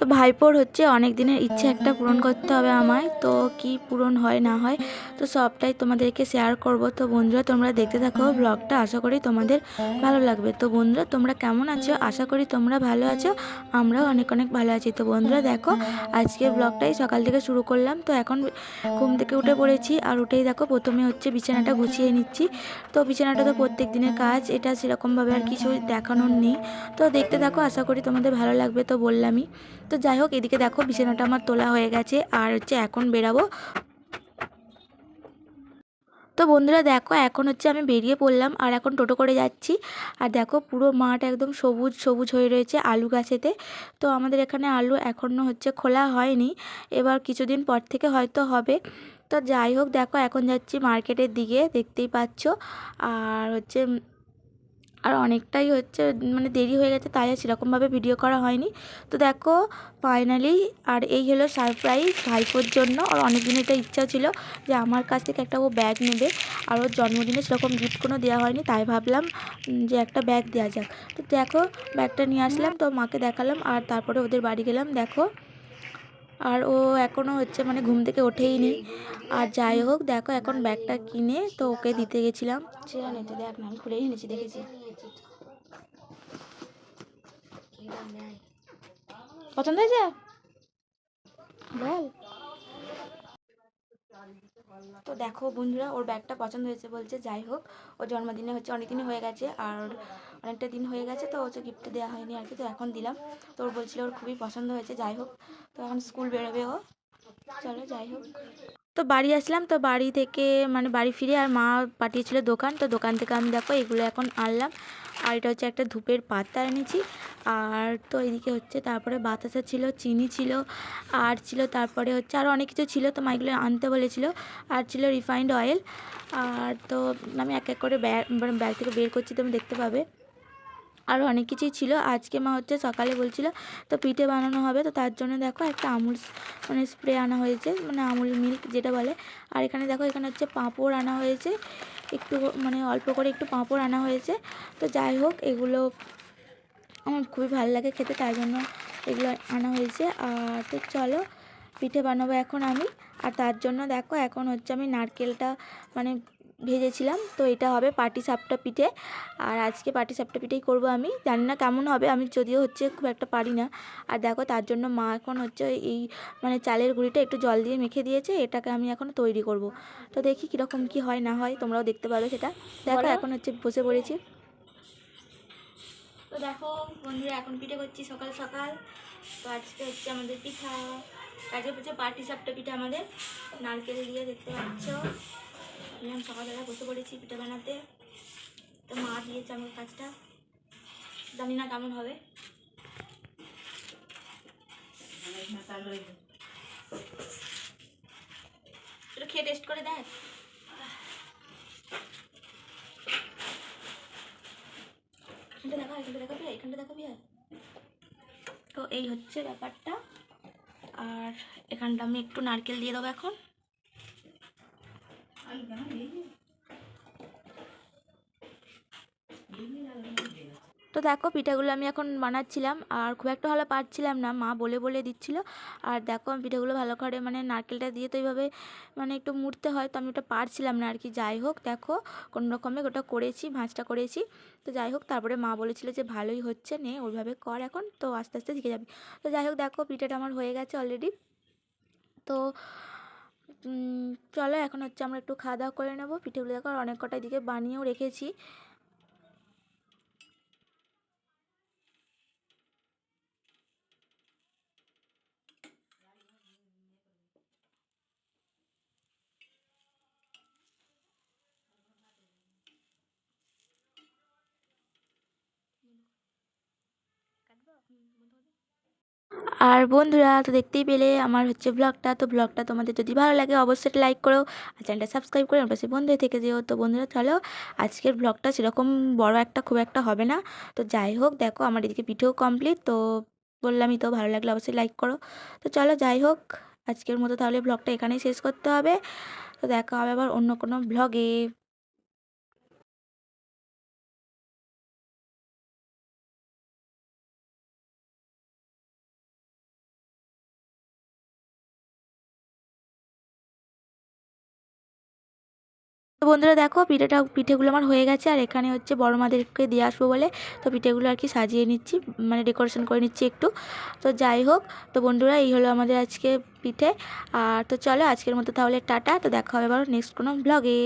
তো ভাইপোর হচ্ছে অনেক দিনের ইচ্ছে একটা পূরণ করতে হবে আমায়, তো কি পূরণ হয় না হয়, তো সবটাই তোমাদেরকে শেয়ার করব। তো বন্ধুরা, তোমরা দেখতে থাকো ব্লগটা আশা করি তোমাদের ভালো লাগবে। তো বন্ধুরা, তোমরা কেমন আছো? আশা করি তোমরা ভালো আছো, আমরাও অনেক অনেক ভালো আছি। তো বন্ধুরা, দেখো, আজকে ব্লগটাই সকাল থেকে শুরু করলাম। তো এখন ঘুম থেকে উঠে পড়েছি, আর উঠেই দেখো, প্রথমে হচ্ছে বিছানাটা গুছিয়ে নিচ্ছি। তো বিছানাটা তো প্রত্যেক দিনের কাজ, এটা সেরকমভাবে আর কিছু দেখানোর নেই। তো দেখতে থাকো, আশা করি তোমাদের ভালো লাগবে, তো বললামই। তো যাই হোক, এদিকে দেখো বিছানাটা আমার তোলা হয়ে গেছে, আর হচ্ছে এখন বেরাবো। তো বন্ধুরা দেখো, এখন হচ্ছে আমি বেরিয়ে পড়লাম, আর এখন টোটো করে যাচ্ছি। আর দেখো পুরো মাঠ একদম সবুজ সবুজ হয়ে রয়েছে আলু গাছেতে। তো আমাদের এখানে আলু এখনও হচ্ছে খোলা হয়নি, এবার কিছুদিন পর থেকে হয়তো হবে। তো যাই হোক, দেখো এখন যাচ্ছি মার্কেটের দিকে, দেখতেই পাচ্ছ। আর হচ্ছে আর অনেকটাই হচ্ছে মানে দেরি হয়ে গেছে, তাই আর সেরকমভাবে ভিডিও করা হয়নি। তো দেখো ফাইনালি আর এই হলো সারপ্রাইজ ভাইপোর জন্য। আর অনেক দিন এটা ইচ্ছা ছিল যে আমার কাছ থেকে একটা ও ব্যাগ নেবে। আর ওর জন্মদিনে সেরকম গিফট কোনো দেওয়া হয়নি, তাই ভাবলাম যে একটা ব্যাগ দেওয়া যাক। তো দেখো ব্যাগটা নিয়ে আসলাম, তো মাকে দেখালাম, আর তারপরে ওদের বাড়ি গেলাম, দেখো। আর ও এখনও হচ্ছে মানে ঘুম থেকে ওঠেই নি আর যাই হোক, দেখো, এখন ব্যাগটা কিনে তো ওকে দিতে গেছিলাম। ছেড়ে নিতে, দেখ না, আমি খুলেই এনেছি, দেখেছি। পছন্দ হয়েছে? বল। তো দেখো বন্ধুরা ওর ব্যাগটা পছন্দ হয়েছে বলছে যাই হোক ওর জন্মদিনে হচ্ছে অনেক দিনই হয়ে গেছে আর অনেকটা দিন হয়ে গেছে তো হচ্ছে গিফট দেওয়া হয়নি আর কি তো এখন দিলাম। তো ওর বলছিল ওর খুবই পছন্দ হয়েছে যাই হোক তো এখন স্কুল বেরোবে ও। চলো যাই হোক। তো বাড়ি আসলাম, তো বাড়ি থেকে মানে বাড়ি ফিরে আর মা পাঠিয়েছিল দোকান, তো দোকান থেকে আমি দেখো এগুলো এখন আনলাম। আর এটা হচ্ছে একটা ধূপের পাতা এনেছি। আর তো এদিকে হচ্ছে তারপরে বাতাসা ছিল, চিনি ছিল, আর ছিল তারপরে হচ্ছে আরও অনেক কিছু ছিল, তো মা এগুলো আনতে বলেছিল। আর ছিল রিফাইন্ড অয়েল আর তো আমি এক এক করে ব্যাগ মানে ব্যাগ থেকে বের করছি, তুমি দেখতে পাবে। আরও অনেক কিছুই ছিল। আজকে মা হচ্ছে সকালে বলছিল, তো পিঠে বানানো হবে, তো তার জন্য দেখো একটা আমুল মানে স্প্রে আনা হয়েছে মানে আমুল মিল্ক যেটা বলে। আর এখানে দেখো, এখানে হচ্ছে পাঁপড় আনা হয়েছে, একটু মানে অল্প করে একটু পাঁপড় আনা হয়েছে। তো যাই হোক, এগুলো আমার খুবই ভালো লাগে খেতে, তাই জন্য এগুলো আনা হয়েছে। আর তো চলো, পিঠে বানাবো এখন আমি। আর তার জন্য দেখো, এখন হচ্ছে আমি নারকেলটা মানে ভেজেছিলাম। তো এটা হবে পাটি সাপটা পিঠে। আর আজকে পাটি সাপটা পিঠেই করব আমি। জানি না কেমন হবে আমি যদিও হচ্ছে খুব একটা পারি না। আর দেখো তার জন্য মা এখন হচ্ছে এই মানে চালের গুঁড়িটা একটু জল দিয়ে মেখে দিয়েছে এটাকে আমি এখন তৈরি করব। তো দেখি কীরকম কি হয় না হয় তোমরাও দেখতে পাবে সেটা। দেখো এখন হচ্ছে বসে পড়েছি। তো দেখো বন্ধুরা এখন পিঠে করছি সকাল সকাল। তো আজকে হচ্ছে আমাদের পিঠা। আজকে হচ্ছে পাটি সাপটা পিঠা আমাদের। নারকেল দিয়ে দেখতে পাচ্ছ। আমি সকালবেলা বসে পড়েছি পিঠে বানাতে। তো মা দিয়েছে আমার কাজটা। জানি না কেমন হবে। একটু খেয়ে টেস্ট করে দেখ। এখানটা দেখা এখানটা দেখা বিয়া এখানটা দেখা বিয়া তো এই হচ্ছে ব্যাপারটা। আর এখানটা আমি একটু নারকেল দিয়ে দেবো এখন। তো দেখো, পিঠাগুলো আমি এখন বানাচ্ছিলাম আর খুব একটা ভালো পারছিলাম না। মা বলে বলে দিচ্ছিল। আর দেখো, আমি পিঠাগুলো ভালো করে মানে নারকেলটা দিয়ে তো এইভাবে মানে একটু মুড়তে হয়, তো আমি ওটা পারছিলাম না আর কি। যাই হোক, দেখো, কোনো রকমে ওটা করেছি, ভাঁজটা করেছি। তো যাই হোক, তারপরে মা বলেছিল যে ভালোই হচ্ছে, নে, ওইভাবে কর এখন, তো আস্তে আস্তে শিখে যাবি। তো যাই হোক, দেখো, পিঠাটা আমার হয়ে গেছে অলরেডি তো চলো, এখন হচ্ছে আমরা একটু খাওয়া দাওয়া করে নেব। পিঠেগুলো দেখো অনেক কটা দিকে বানিয়েও রেখেছি। আর বন্ধুরা, তো দেখতেই পেলে আমার হচ্ছে ব্লগটা তো ব্লগটা তোমাদের যদি ভালো লাগে, অবশ্যই লাইক করো আর চ্যানেলটা সাবস্ক্রাইব করে আমার পাশে বন্ধু থেকে যেও। তো বন্ধুরা, চলো আজকের ব্লগটা সেরকম বড় একটা, খুব একটা হবে না। তো যাই হোক, দেখো আমার এদিকে পিঠেও কমপ্লিট তো বললামই তো, ভালো লাগলে অবশ্যই লাইক করো। তো চলো যাই হোক, আজকের মতো তাহলে ব্লগটা এখানেই শেষ করতে হবে। তো দেখা হবে আবার অন্য কোনো ব্লগে তো বন্ধুরা দেখো, পিঠেটা, পিঠেগুলো আমার হয়ে গেছে আর এখানে হচ্ছে বড় মাদেরকে দিয়ে আসব বলে। তো পিঠেগুলো আর কি সাজিয়ে নিচ্ছি মানে ডেকোরেশন করে নিচ্ছি একটু। তো যাই হোক, তো বন্ধুরা এই হলো আমাদের আজকে পিঠে। আর তো চলো আজকের মতো তাহলে টাটা, তো দেখা হবে আবার নেক্সট কোনো ব্লগে